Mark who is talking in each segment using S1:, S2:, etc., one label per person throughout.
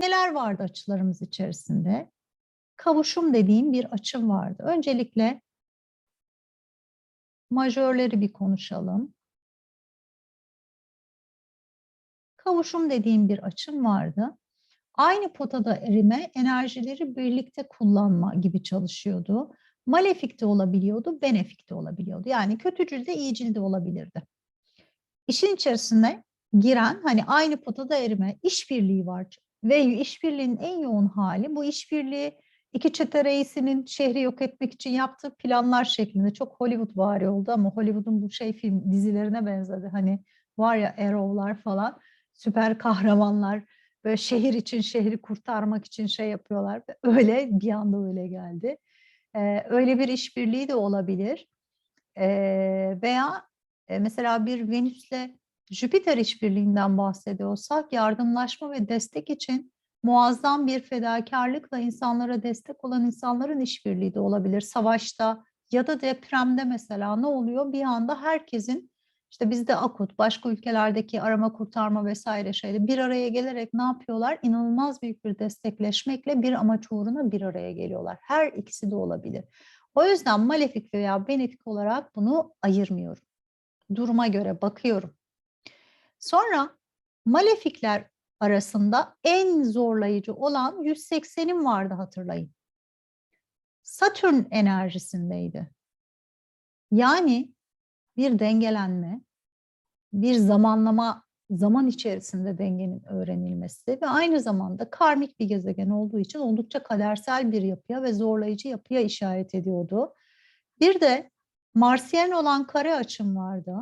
S1: neler vardı açılarımız içerisinde? Kavuşum dediğim bir açım vardı. Öncelikle majörleri bir konuşalım. Kavuşum dediğim bir açım vardı. Aynı potada erime enerjileri birlikte kullanma gibi çalışıyordu. Malefik de olabiliyordu, benefik de olabiliyordu. Yani kötücül de iyicil de olabilirdi. İşin içerisine giren hani aynı potada erime işbirliği var ve işbirliğinin en yoğun hali bu işbirliği iki çete reisinin şehri yok etmek için yaptığı planlar şeklinde çok Hollywood vari oldu ama Hollywood'un bu şey film dizilerine benzedi. Hani var ya Arrow'lar falan süper kahramanlar böyle şehir için şehri kurtarmak için şey yapıyorlar. Öyle bir anda öyle geldi. Ee, öyle bir işbirliği de olabilir. Ee, veya e, mesela bir Venüs'le Jüpiter işbirliğinden bahsediyorsak yardımlaşma ve destek için muazzam bir fedakarlıkla insanlara destek olan insanların işbirliği de olabilir. Savaşta ya da depremde mesela ne oluyor? Bir anda herkesin işte bizde AKUT, başka ülkelerdeki arama kurtarma vesaire şeyde bir araya gelerek ne yapıyorlar? İnanılmaz büyük bir destekleşmekle bir amaç uğruna bir araya geliyorlar. Her ikisi de olabilir. O yüzden malefik veya benefik olarak bunu ayırmıyorum. Duruma göre bakıyorum. Sonra malefikler arasında en zorlayıcı olan 180'in vardı hatırlayın. Satürn enerjisindeydi. Yani bir dengelenme, bir zamanlama, zaman içerisinde dengenin öğrenilmesi ve aynı zamanda karmik bir gezegen olduğu için oldukça kadersel bir yapıya ve zorlayıcı yapıya işaret ediyordu. Bir de Marsiyen olan kare açım vardı.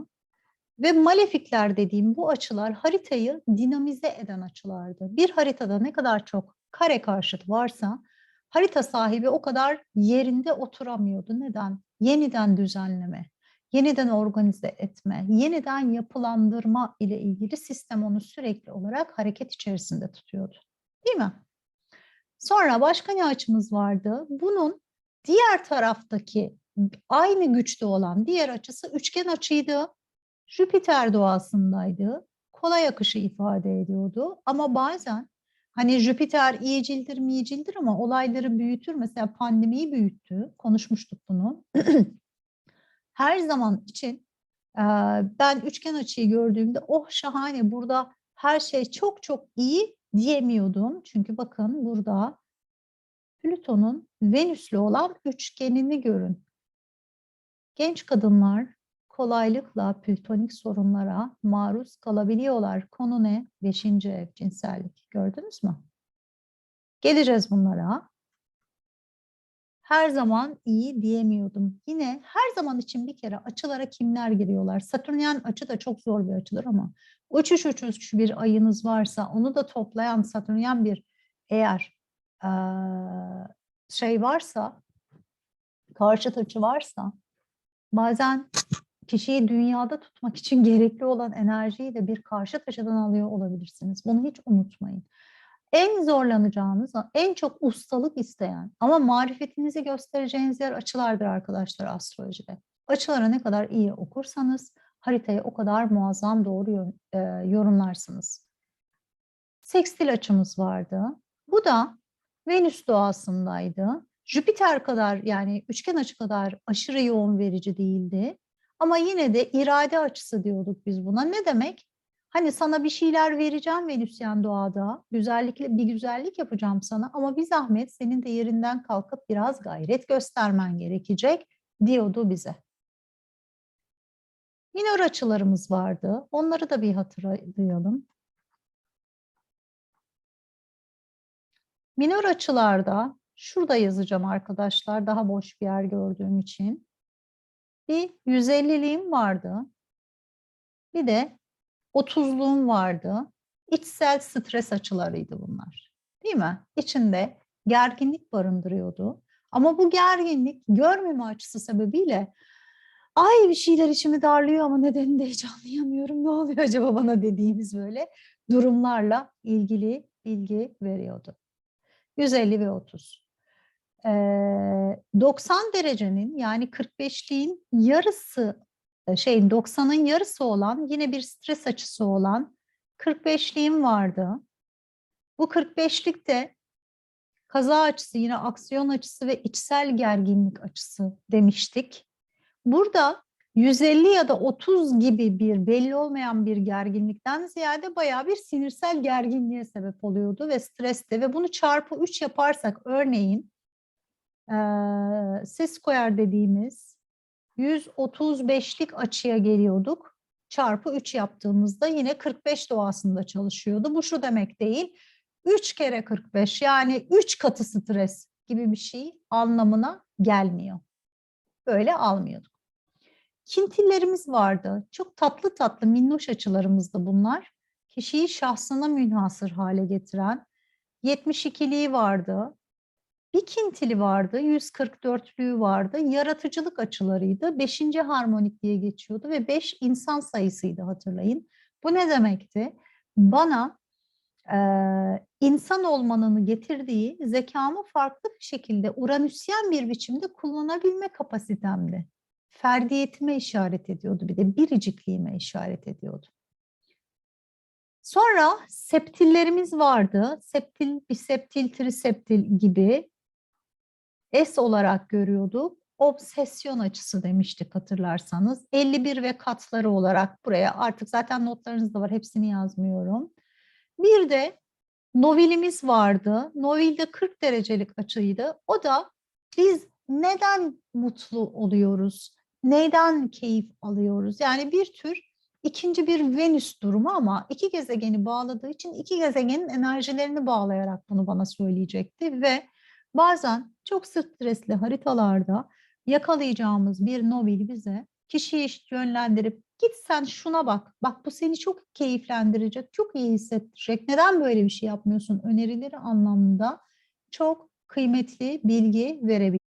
S1: Ve malefikler dediğim bu açılar haritayı dinamize eden açılardı. Bir haritada ne kadar çok kare karşıt varsa harita sahibi o kadar yerinde oturamıyordu. Neden? Yeniden düzenleme, yeniden organize etme, yeniden yapılandırma ile ilgili sistem onu sürekli olarak hareket içerisinde tutuyordu. Değil mi? Sonra başka ne açımız vardı? Bunun diğer taraftaki aynı güçte olan diğer açısı üçgen açıydı. Jüpiter doğasındaydı. Kolay akışı ifade ediyordu. Ama bazen hani Jüpiter iyicildir miyicildir ama olayları büyütür. Mesela pandemiyi büyüttü. Konuşmuştuk bunu. Her zaman için ben üçgen açıyı gördüğümde oh şahane burada her şey çok çok iyi diyemiyordum. Çünkü bakın burada Plüton'un Venüs'lü olan üçgenini görün. Genç kadınlar kolaylıkla plütonik sorunlara maruz kalabiliyorlar. Konu ne? Beşinci ev cinsellik. Gördünüz mü? Geleceğiz bunlara. Her zaman iyi diyemiyordum. Yine her zaman için bir kere açılara kimler giriyorlar? Satürnyen açı da çok zor bir açıdır ama uçuş uçuş bir ayınız varsa onu da toplayan Satürnyen bir eğer şey varsa karşıt açı varsa bazen kişiyi dünyada tutmak için gerekli olan enerjiyi de bir karşı taşıdan alıyor olabilirsiniz. Bunu hiç unutmayın. En zorlanacağınız, en çok ustalık isteyen ama marifetinizi göstereceğiniz yer açılardır arkadaşlar astrolojide. Açılara ne kadar iyi okursanız haritayı o kadar muazzam doğru e, yorumlarsınız. Sekstil açımız vardı. Bu da Venüs doğasındaydı. Jüpiter kadar yani üçgen açı kadar aşırı yoğun verici değildi. Ama yine de irade açısı diyorduk biz buna. Ne demek? Hani sana bir şeyler vereceğim Venüsyen doğada, güzellikle bir güzellik yapacağım sana ama bir zahmet senin de yerinden kalkıp biraz gayret göstermen gerekecek diyordu bize. Minör açılarımız vardı. Onları da bir hatırlayalım. Minör açılarda şurada yazacağım arkadaşlar daha boş bir yer gördüğüm için bir 150'liğim vardı. Bir de 30'luğum vardı. İçsel stres açılarıydı bunlar. Değil mi? İçinde gerginlik barındırıyordu. Ama bu gerginlik görmeme açısı sebebiyle ay bir şeyler içimi darlıyor ama nedenini de hiç anlayamıyorum. Ne oluyor acaba bana dediğimiz böyle durumlarla ilgili bilgi veriyordu. 150 ve 30. 90 derecenin yani 45'liğin yarısı şeyin 90'ın yarısı olan yine bir stres açısı olan 45'liğim vardı. Bu 45'lik de kaza açısı, yine aksiyon açısı ve içsel gerginlik açısı demiştik. Burada 150 ya da 30 gibi bir belli olmayan bir gerginlikten ziyade bayağı bir sinirsel gerginliğe sebep oluyordu ve streste ve bunu çarpı 3 yaparsak örneğin ses koyar dediğimiz 135'lik açıya geliyorduk. Çarpı 3 yaptığımızda yine 45 doğasında çalışıyordu. Bu şu demek değil. 3 kere 45 yani 3 katı stres gibi bir şey anlamına gelmiyor. Böyle almıyorduk. Kintillerimiz vardı. Çok tatlı tatlı minnoş açılarımızdı bunlar. Kişiyi şahsına münhasır hale getiren 72'liği vardı. Bir kintili vardı, 144'lüğü vardı. Yaratıcılık açılarıydı. Beşinci harmonik diye geçiyordu ve beş insan sayısıydı hatırlayın. Bu ne demekti? Bana e, insan olmanın getirdiği zekamı farklı bir şekilde uranüsyen bir biçimde kullanabilme kapasitemdi. Ferdiyetime işaret ediyordu bir de biricikliğime işaret ediyordu. Sonra septillerimiz vardı. Septil, biseptil, triseptil gibi S olarak görüyorduk. Obsesyon açısı demiştik hatırlarsanız. 51 ve katları olarak buraya artık zaten notlarınızda var hepsini yazmıyorum. Bir de novilimiz vardı. Novilde 40 derecelik açıydı. O da biz neden mutlu oluyoruz? Neyden keyif alıyoruz? Yani bir tür ikinci bir Venüs durumu ama iki gezegeni bağladığı için iki gezegenin enerjilerini bağlayarak bunu bana söyleyecekti ve bazen çok stresli haritalarda yakalayacağımız bir novil bize kişiyi yönlendirip git sen şuna bak. Bak bu seni çok keyiflendirecek, çok iyi hissettirecek. Neden böyle bir şey yapmıyorsun? Önerileri anlamında çok kıymetli bilgi verebilir.